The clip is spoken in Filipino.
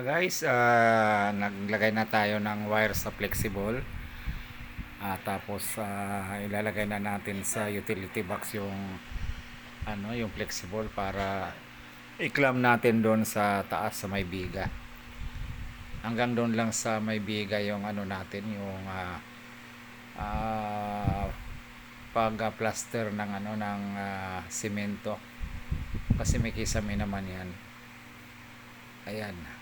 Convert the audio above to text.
Guys, ah, naglagay na tayo ng wire sa flexible. Ah, tapos ah, ilalagay na natin sa utility box yung ano, yung flexible para iklam natin doon sa taas sa may biga. Hanggang doon lang sa may biga yung ano natin, yung ah, ah, pag-plaster ng ano ng ah, simento. Kasi may kisame naman 'yan. Ayan.